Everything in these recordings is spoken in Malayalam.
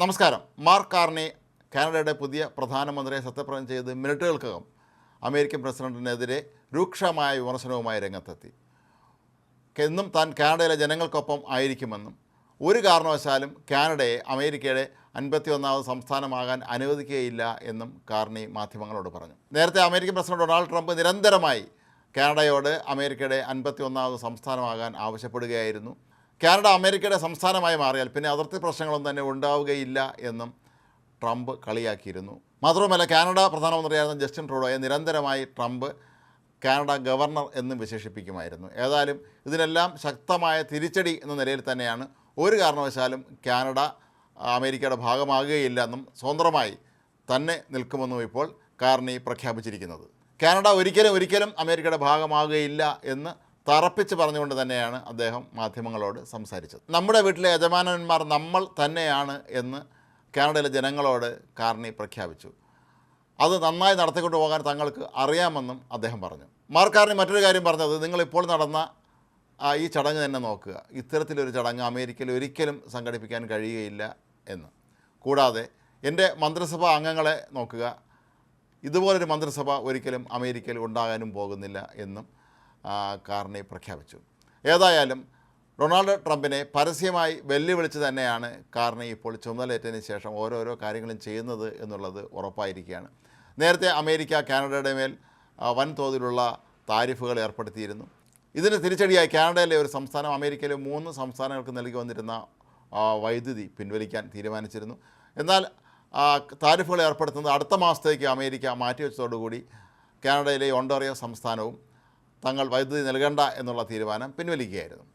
നമസ്കാരം. മാർക്ക് കാർണി കാനഡയുടെ പുതിയ പ്രധാനമന്ത്രിയെ സത്യപ്രതിജ്ഞ ചെയ്ത് മിനിറ്റുകൾക്കകം അമേരിക്കൻ പ്രസിഡന്റിനെതിരെ രൂക്ഷമായ വിമർശനവുമായി രംഗത്തെത്തി. എന്നും താൻ കാനഡയിലെ ജനങ്ങൾക്കൊപ്പം ആയിരിക്കുമെന്നും ഒരു കാരണവശാലും കാനഡയെ അമേരിക്കയുടെ അൻപത്തിയൊന്നാമത് സംസ്ഥാനമാകാൻ അനുവദിക്കുകയില്ല എന്നും കാർണി മാധ്യമങ്ങളോട് പറഞ്ഞു. നേരത്തെ അമേരിക്കൻ പ്രസിഡന്റ് ഡൊണാൾഡ് ട്രംപ് നിരന്തരമായി കാനഡയോട് അമേരിക്കയുടെ അൻപത്തിയൊന്നാമത് സംസ്ഥാനമാകാൻ ആവശ്യപ്പെടുകയായിരുന്നു. കാനഡ അമേരിക്കയുടെ സംസ്ഥാനമായി മാറിയാൽ പിന്നെ അതിർത്തി പ്രശ്നങ്ങളൊന്നും തന്നെ ഉണ്ടാവുകയില്ല എന്നും ട്രംപ് കളിയാക്കിയിരുന്നു. മാത്രവുമല്ല കാനഡ പ്രധാനമന്ത്രിയായിരുന്ന ജസ്റ്റിൻ ട്രൂഡോയെ നിരന്തരമായി ട്രംപ് കാനഡ ഗവർണർ എന്നും വിശേഷിപ്പിക്കുമായിരുന്നു. ഏതായാലും ഇതിനെല്ലാം ശക്തമായ തിരിച്ചടി എന്ന നിലയിൽ തന്നെയാണ് ഒരു കാരണവശാലും കാനഡ അമേരിക്കയുടെ ഭാഗമാകുകയില്ല എന്നും സ്വതന്ത്രമായി തന്നെ നിൽക്കുമെന്നും ഇപ്പോൾ കാർണി പ്രഖ്യാപിച്ചിരിക്കുന്നത്. കാനഡ ഒരിക്കലും ഒരിക്കലും അമേരിക്കയുടെ ഭാഗമാകുകയില്ല എന്ന് തറപ്പിച്ച് പറഞ്ഞുകൊണ്ട് തന്നെയാണ് അദ്ദേഹം മാധ്യമങ്ങളോട് സംസാരിച്ചത്. നമ്മുടെ വീട്ടിലെ യജമാനന്മാർ നമ്മൾ തന്നെയാണ് എന്ന് കാനഡയിലെ ജനങ്ങളോട് കാർണി പ്രഖ്യാപിച്ചു. അത് നന്നായി നടത്തിക്കൊണ്ട് പോകാൻ തങ്ങൾക്ക് അറിയാമെന്നും അദ്ദേഹം പറഞ്ഞു. മാർക്കാറിന് മറ്റൊരു കാര്യം പറഞ്ഞത് നിങ്ങളിപ്പോൾ നടന്ന ഈ ചടങ്ങ് തന്നെ നോക്കുക. ഇത്തരത്തിലൊരു ചടങ്ങ് അമേരിക്കയിൽ ഒരിക്കലും സംഘടിപ്പിക്കാൻ കഴിയുകയില്ല എന്ന്. കൂടാതെ എന്റെ മന്ത്രിസഭാ അംഗങ്ങളെ നോക്കുക. ഇതുപോലൊരു മന്ത്രിസഭ ഒരിക്കലും അമേരിക്കയിൽ ഉണ്ടാകാനും പോകുന്നില്ല എന്നും കാർണി പ്രഖ്യാപിച്ചു. ഏതായാലും ഡൊണാൾഡ് ട്രംപിനെ പരസ്യമായി വെല്ലുവിളിച്ച് തന്നെയാണ് കാർണി ഇപ്പോൾ ചുമതലയേറ്റതിന് ശേഷം ഓരോരോ കാര്യങ്ങളും ചെയ്യുന്നത് എന്നുള്ളത് ഉറപ്പായിരിക്കുകയാണ്. നേരത്തെ അമേരിക്ക കാനഡയുടെ മേൽ വൻതോതിലുള്ള താരിഫുകൾ ഏർപ്പെടുത്തിയിരുന്നു. ഇതിന് തിരിച്ചടിയായി കാനഡയിലെ ഒരു സംസ്ഥാനം അമേരിക്കയിലെ മൂന്ന് സംസ്ഥാനങ്ങൾക്ക് നൽകി വന്നിരുന്ന വൈദ്യുതി പിൻവലിക്കാൻ തീരുമാനിച്ചിരുന്നു. എന്നാൽ താരിഫുകൾ ഏർപ്പെടുത്തുന്നത് അടുത്ത മാസത്തേക്ക് അമേരിക്ക മാറ്റിവെച്ചതോടുകൂടി കാനഡയിലെ ഒണ്ടോറിയോ സംസ്ഥാനവും തങ്ങൾ വൈദ്യുതി നൽകണ്ട എന്നുള്ള തീരുമാനം പിൻവലിക്കുകയായിരുന്നു.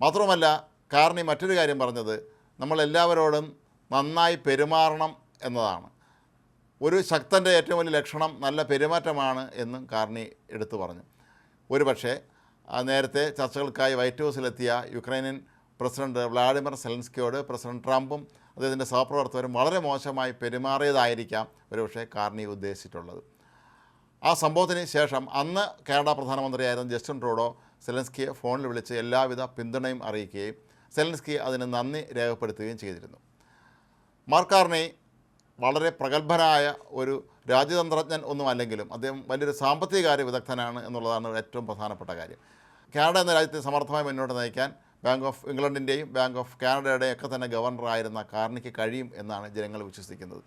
മാത്രമല്ല കാർണി മറ്റൊരു കാര്യം പറഞ്ഞത് നമ്മളെല്ലാവരോടും നന്നായി പെരുമാറണം എന്നതാണ്. ഒരു ശക്തന്റെ ഏറ്റവും വലിയ ലക്ഷണം നല്ല പെരുമാറ്റമാണ് എന്നും കാർണി എടുത്തു പറഞ്ഞു. ഒരു പക്ഷേ നേരത്തെ ചർച്ചകൾക്കായി വൈറ്റ് ഹൗസിലെത്തിയ യുക്രൈനിയൻ പ്രസിഡന്റ് വ്ളാഡിമിർ സെലൻസ്കിയോട് പ്രസിഡന്റ് ട്രംപും അദ്ദേഹത്തിന്റെ സഹപ്രവർത്തകരും വളരെ മോശമായി പെരുമാറിയതായിരിക്കാം ഒരുപക്ഷെ കാർണി ഉദ്ദേശിച്ചിട്ടുള്ളത്. ആ സംഭവത്തിന് ശേഷം അന്ന് കാനഡ പ്രധാനമന്ത്രിയായിരുന്ന ജസ്റ്റിൻ ട്രൂഡോ സെലൻസ്കിയെ ഫോണിൽ വിളിച്ച് എല്ലാവിധ പിന്തുണയും അറിയിക്കുകയും സെലൻസ്കി അതിന് നന്ദി രേഖപ്പെടുത്തുകയും ചെയ്തിരുന്നു. മാർക്കാർണി വളരെ പ്രഗത്ഭനായ ഒരു രാജ്യതന്ത്രജ്ഞൻ ഒന്നും അല്ലെങ്കിലും അദ്ദേഹം വലിയൊരു സാമ്പത്തിക കാര്യ വിദഗ്ധനാണ് എന്നുള്ളതാണ് ഏറ്റവും പ്രധാനപ്പെട്ട കാര്യം. കാനഡ എന്ന രാജ്യത്തെ സമർത്ഥമായി മുന്നോട്ട് നയിക്കാൻ ബാങ്ക് ഓഫ് ഇംഗ്ലണ്ടിന്റെയും ബാങ്ക് ഓഫ് കാനഡയുടെയും ഒക്കെ തന്നെ ഗവർണറായിരുന്ന കാർണിക്ക് കഴിയും എന്നാണ് ജനങ്ങൾ വിശ്വസിക്കുന്നത്.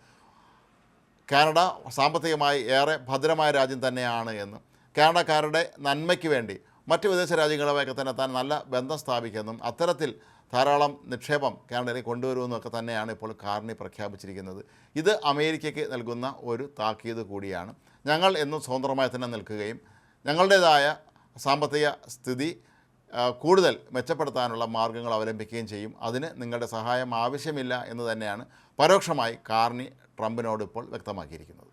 കാനഡ സാമ്പത്തികമായി ഏറെ ഭദ്രമായ രാജ്യം തന്നെയാണ് എന്ന് കാനഡക്കാരുടെ നന്മയ്ക്ക് വേണ്ടി മറ്റ് വിദേശ രാജ്യങ്ങളുമായൊക്കെ തന്നെ താൻ നല്ല ബന്ധം സ്ഥാപിക്കുമെന്നും അത്തരത്തിൽ ധാരാളം നിക്ഷേപം കാനഡയിൽ കൊണ്ടുവരുമെന്നൊക്കെ തന്നെയാണ് ഇപ്പോൾ കാർണി പ്രഖ്യാപിച്ചിരിക്കുന്നത്. ഇത് അമേരിക്കയ്ക്ക് നൽകുന്ന ഒരു താക്കീത് കൂടിയാണ്. ഞങ്ങൾ എന്നും സ്വതന്ത്രമായി തന്നെ നിൽക്കുകയും ഞങ്ങളുടേതായ സാമ്പത്തിക സ്ഥിതി കൂടുതൽ മെച്ചപ്പെടുത്താനുള്ള മാർഗങ്ങൾ അവലംബിക്കുകയും ചെയ്യും. അതിന് നിങ്ങളുടെ സഹായം ആവശ്യമില്ല എന്ന് തന്നെയാണ് പരോക്ഷമായി കാർണി ട്രംപിനോട് ഇപ്പോൾ വ്യക്തമാക്കിയിരിക്കുന്നത്.